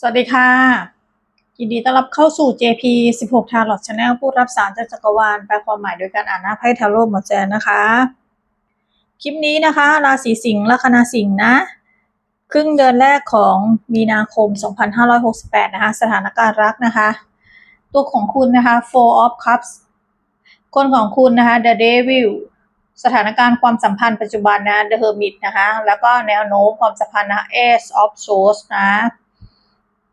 สวัสดีค่ะ ยินดีต้อนรับเข้าสู่ JP 16 Tarot Channel ผู้รับสารจากจักรวาลแปลความหมายโดยการอ่านหน้าไพ่ทาโร่หมดแจนนะคะ คลิปนี้นะคะ ราศีสิงห์ลัคนาสิงห์นะ ครึ่งเดือนแรกของมีนาคม 2568 นะคะ สถานการณ์รักนะคะ ตัวของคุณนะคะ Four of Cups คนของคุณนะคะ The Devil สถานการณ์ความสัมพันธ์ปัจจุบันนะ The Hermit นะคะ แล้วก็แนวโน้มความสัมพันธ์นะ Ace of Swords นะ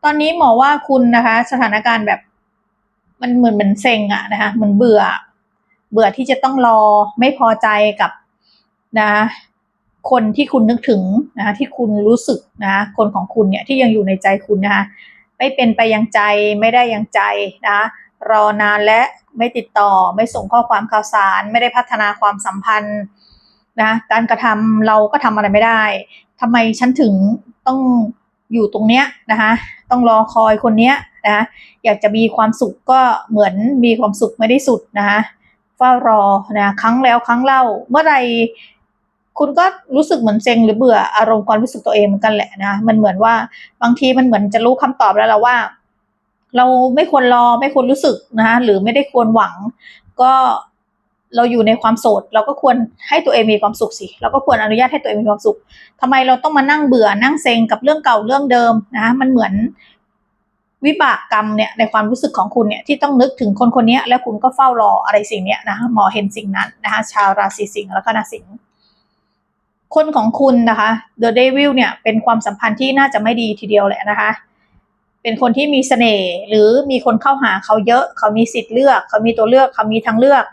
ตอนนี้หมอว่าคุณนะคะ สถานการณ์แบบมันเหมือนเหมือนเซ็งอะนะคะเหมือนเบื่อ เบื่อที่จะต้องรอไม่พอใจกับนะคนที่คุณนึกถึงนะคะที่คุณรู้สึกนะคนของคุณเนี่ยที่ยังอยู่ในใจคุณนะคะไม่เป็นไปยังใจไม่ได้ยังใจนะรอนานและไม่ติดต่อไม่ส่งข้อความข่าวสาร ไม่ได้พัฒนาความสัมพันธ์นะการกระทำเราก็ทำอะไรไม่ได้ทำไมฉันถึงต้องอยู่ตรงเนี้ยนะคะ ต้องรอคอยคนเนี้ยนะอยากจะมีความสุขก็เหมือนมีความสุขไม่ได้สุดนะคะเฝ้ารอนะครั้งแล้วครั้งเล่าเมื่อไรคุณก็รู้สึกเหมือนเซ็งหรือเบื่ออารมณ์ความรู้สึกตัวเองเหมือนกันแหละนะมันเหมือนว่าบางทีมันเหมือนจะรู้คำตอบแล้วเราว่า เราไม่ควรรอไม่ควรรู้สึกนะคะหรือไม่ได้ควรหวัง ก็ เราอยู่ในความโสด เราก็ควรให้ตัวเองมีความสุขสิเราก็ควรอนุญาตให้ตัวเองมีความสุขทำไมเราต้องมานั่งเบื่อนั่งเซ็งกับเรื่องเก่าเรื่องเดิมนะคะมันเหมือนวิบากกรรมเนี่ยในความรู้สึกของคุณเนี่ยที่ต้องนึกถึงคนคนนี้แล้วคุณก็เฝ้ารออะไรสิ่งเนี้ยนะคะหมอเห็นสิ่งนั้นนะคะชาวราศีสิงห์และคณะสิงห์คนของคุณนะคะ The Devil เนี่ยเป็นความสัมพันธ์ที่น่าจะไม่ดีทีเดียวแหละนะคะ เป็นคนที่มีเสน่ห์หรือมีคนเข้าหาเขาเยอะ เขามีสิทธิ์เลือก เขามีตัวเลือก เขามีทางเลือก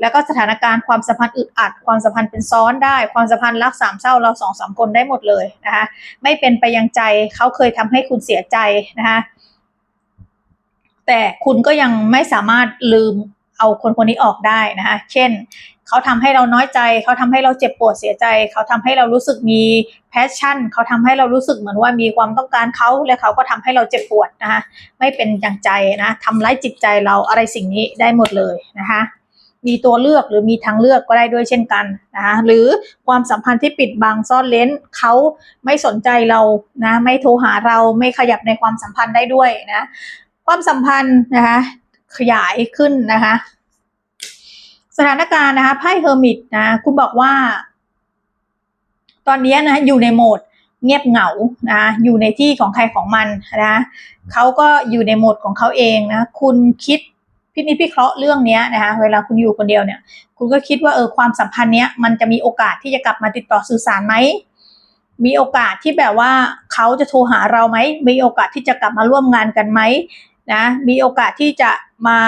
แล้วก็สถานการณ์ความสัมพันธ์อึดอัด ความสัมพันธ์เป็นซ้อนได้ ความสัมพันธ์รักสามเศร้าเราสองสามคนได้หมดเลยนะคะ ไม่เป็นไปยังใจ เขาเคยทำให้คุณเสียใจนะคะ แต่คุณก็ยังไม่สามารถลืมเอาคนคนนี้ออกได้นะคะ เช่น เขาทำให้เราน้อยใจ เขาทำให้เราเจ็บปวดเสียใจ เขาทำให้เรารู้สึกมีแพชชั่น เขาทำให้เรารู้สึกเหมือนว่ามีความต้องการเขาและเขาก็ทำให้เราเจ็บปวดนะคะไม่เป็นอย่างใจนะทำร้ายจิตใจเราอะไรสิ่งนี้ได้หมดเลยนะคะมีตัวเลือกหรือมีทางเลือกก็ได้ด้วยเช่นกันนะคะหรือความสัมพันธ์ที่ปิดบังซ่อนเลนเขาไม่สนใจเรานะไม่โทรหาเราไม่ขยับในความสัมพันธ์ได้ด้วยนะความสัมพันธ์นะคะขยายขึ้นนะคะ สถานการณ์นะคะไพ่เฮอร์มิตนะคุณบอกว่า ตอนนี้นะอยู่ในโหมดเงียบเหงานะอยู่ในที่ของใครของมันนะเขาก็อยู่ในโหมดของเขาเองนะคุณคิดพินิจพิเคราะห์เรื่องนี้นะคะเวลาคุณอยู่คนเดียวเนี่ย คุณก็คิดว่าเออความสัมพันธ์เนี้ยมันจะมีโอกาสที่จะกลับมาติดต่อสื่อสารไหมมีโอกาสที่แบบว่าเขาจะโทรหาเราไหมมีโอกาสที่จะกลับมาร่วมงานกันไหมนะมีโอกาสที่จะมา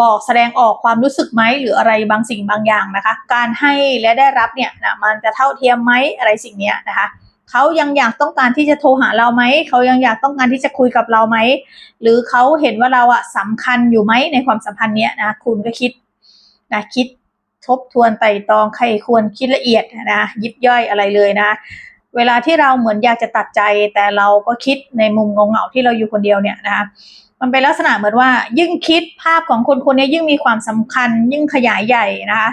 บอกแสดงออกความรู้สึกไหมหรืออะไรบางสิ่งบางอย่างนะคะ การให้และได้รับเนี่ยนะมันจะเท่าเทียมไหมอะไรสิ่งเนี้ยนะคะเขายังอยากต้องการที่จะโทรหาเราไหมเขายังอยากต้องการที่จะคุยกับเราไหมหรือเขาเห็นว่าเราอะสำคัญอยู่ไหมในความสัมพันธ์เนี้ยนะคุณก็คิดนะคิดทบทวนไต่ตรองใครควรคิดละเอียดนะยิบย่อยอะไรเลยนะ เวลาที่เราเหมือนอยากจะตัดใจ แต่เราก็คิดในมุมเงาที่เราอยู่คนเดียวเนี่ยนะคะ มันเป็นลักษณะเหมือนว่า ยิ่งคิดภาพของคนคนนี้ยิ่งมีความสำคัญ ยิ่งขยายใหญ่นะคะ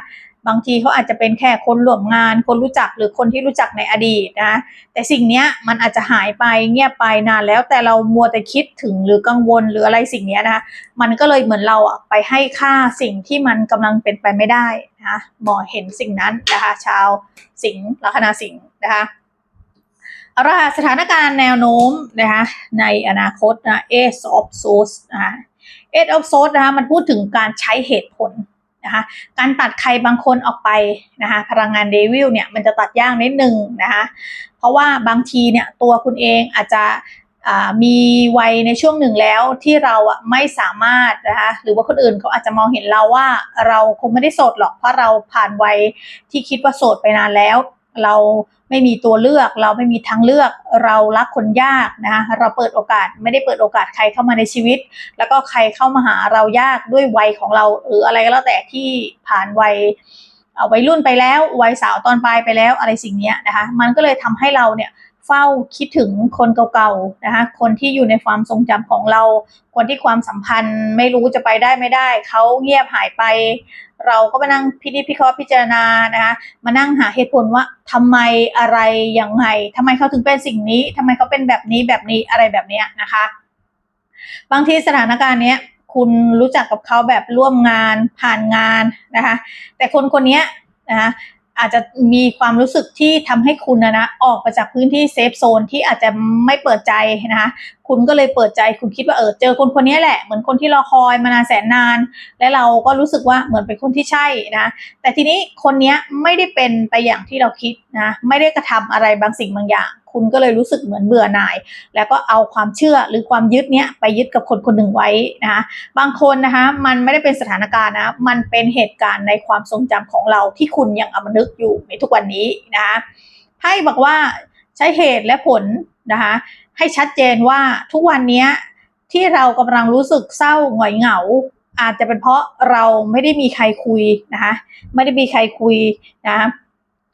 บางทีเขาอาจจะเป็นแค่คนร่วมงาน คนรู้จักหรือคนที่รู้จักในอดีตนะแต่สิ่งนี้มันอาจจะหายไปเงียบไปนานแล้ว แต่เรามัวแต่คิดถึงหรือกังวลหรืออะไรสิ่งนี้นะมันก็เลยเหมือนเราอะไปให้ค่าสิ่งที่มันกำลังเป็นไปไม่ได้นะคะหมอเห็นสิ่งนั้นนะคะ ชาวสิงห์ลัคนาสิงห์นะคะ เอาละค่ะสถานการณ์แนวโน้มนะคะในอนาคตนะ Ace of Swords นะคะ Ace of Swords นะคะมันพูดถึงการใช้เหตุผลนะคะการตัดใครบางคนออกไปนะคะพลังงานเดวิลเนี่ยมันจะตัดยากนิดนึงนะคะเพราะว่าบางทีเนี่ยตัวคุณเองอาจจะมีวัยในช่วงหนึ่งแล้วที่เราอะไม่สามารถนะคะหรือว่าคนอื่นเขาอาจจะมองเห็นเราว่าเราคงไม่ได้โสดหรอกเพราะเราผ่านวัยที่คิดว่าโสดไปนานแล้ว เราไม่มีตัวเลือก เราไม่มีทางเลือก เรารักคนยากนะคะเราเปิดโอกาสไม่ได้เปิดโอกาสใครเข้ามาในชีวิต แล้วก็ใครเข้ามาหาเรายากด้วยวัยของเรา หรืออะไรก็แล้วแต่ที่ผ่านวัยวัยรุ่นไปแล้ววัยสาวตอนปลายไปแล้วอะไรสิ่งนี้นะคะ มันก็เลยทำให้เราเนี่ย เฝ้าคิดถึงคนเก่าๆนะคะคนที่อยู่ในความทรงจำของเรา คนที่ความสัมพันธ์ไม่รู้จะไปได้ไม่ได้ เขาเงียบหายไป เราก็มานั่งพินิจพิเคราะห์พิจารณานะคะมานั่งหาเหตุผลว่าทำไมอะไรยังไงทำไมเขาถึงเป็นสิ่งนี้ทำไมเขาเป็นแบบนี้แบบนี้อะไรแบบเนี้ยนะคะ บางทีสถานการณ์เนี้ยคุณรู้จักกับเขาแบบร่วมงานผ่านงานนะคะแต่คนคนเนี้ยนะคะ อาจจะมีความรู้สึกที่ทำให้คุณนะนะออกมาจากพื้นที่เซฟโซนที่อาจจะไม่เปิดใจนะคะคุณก็เลยเปิดใจคุณคิดว่าเออเจอคนคนนี้แหละเหมือนคนที่รอคอยมานานแสนนาน และเราก็รู้สึกว่าเหมือนเป็นคนที่ใช่นะแต่ทีนี้คนนี้ไม่ได้เป็นไปอย่างที่เราคิดนะไม่ได้กระทำอะไรบางสิ่งบางอย่าง คุณก็เลยรู้สึกเหมือนเบื่อหน่าย แล้วก็เอาความเชื่อหรือความยึดเนี้ยไปยึดกับคนคนหนึ่งไว้นะคะบางคนนะคะมันไม่ได้เป็นสถานการณ์นะมันเป็นเหตุการณ์ในความทรงจำของเราที่คุณยังเอามานึกอยู่ในทุกวันนี้นะคะไพ่บอกว่าใช้เหตุและผลนะคะให้ชัดเจนว่าทุกวันนี้ที่เรากำลังรู้สึกเศร้าหงอยเหงา อาจจะเป็นเพราะเราไม่ได้มีใครคุยนะคะไม่ได้มีใครคุยนะคะ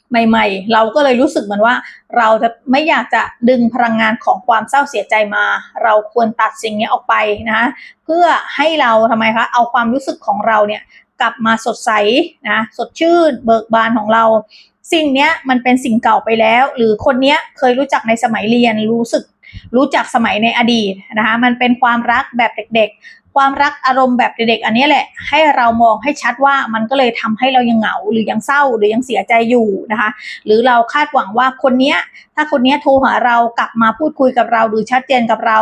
ใหม่ ๆ เราก็เลยรู้สึกเหมือนว่า เราจะไม่อยากจะดึงพลังงานของความเศร้าเสียใจมา เราควรตัดสิ่งนี้ออกไปนะเพื่อให้เราทำไมคะเอาความรู้สึกของเราเนี่ยกลับมาสดใสนะสดชื่นเบิกบานของเรา สิ่งนี้มันเป็นสิ่งเก่าไปแล้ว หรือคนนี้เคยรู้จักในสมัยเรียนรู้สึกรู้จักสมัยในอดีตนะคะมันเป็นความรักแบบเด็ก ความรักอารมณ์แบบเด็กๆอันนี้แหละ ให้เรามองให้ชัดว่ามันก็เลยทำให้เรายังเหงาหรือยังเศร้าหรือยังเสียใจอยู่นะคะ หรือเราคาดหวังว่าคนเนี้ยถ้าคนเนี้ยโทรหาเรากลับมาพูดคุยกับเราหรือชัดเจนกับเรา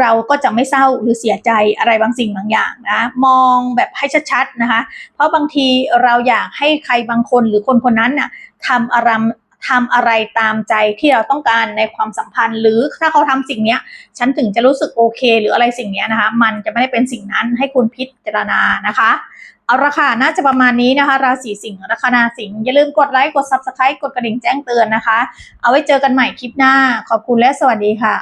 เราก็จะไม่เศร้าหรือเสียใจอะไรบางสิ่งบางอย่างนะมองแบบให้ชัดๆนะคะ เพราะบางทีเราอยากให้ใครบางคนหรือคนคนนั้นน่ะทำอะไร ทำอะไรตามใจที่เราต้องการในความสัมพันธ์ หรือถ้าเขาทำสิ่งเนี้ย ฉันถึงจะรู้สึกโอเค หรืออะไรสิ่งเนี้ยนะคะ มันจะไม่ได้เป็นสิ่งนั้นให้คุณพิจารณานะคะเอาละค่ะน่าจะประมาณนี้นะคะ ราศีสิงห์ลัคนาสิงห์อย่าลืมกดไลค์กด subscribe กดกระดิ่งแจ้งเตือนนะคะ เอาไว้เจอกันใหม่คลิปหน้า ขอบคุณและสวัสดีค่ะ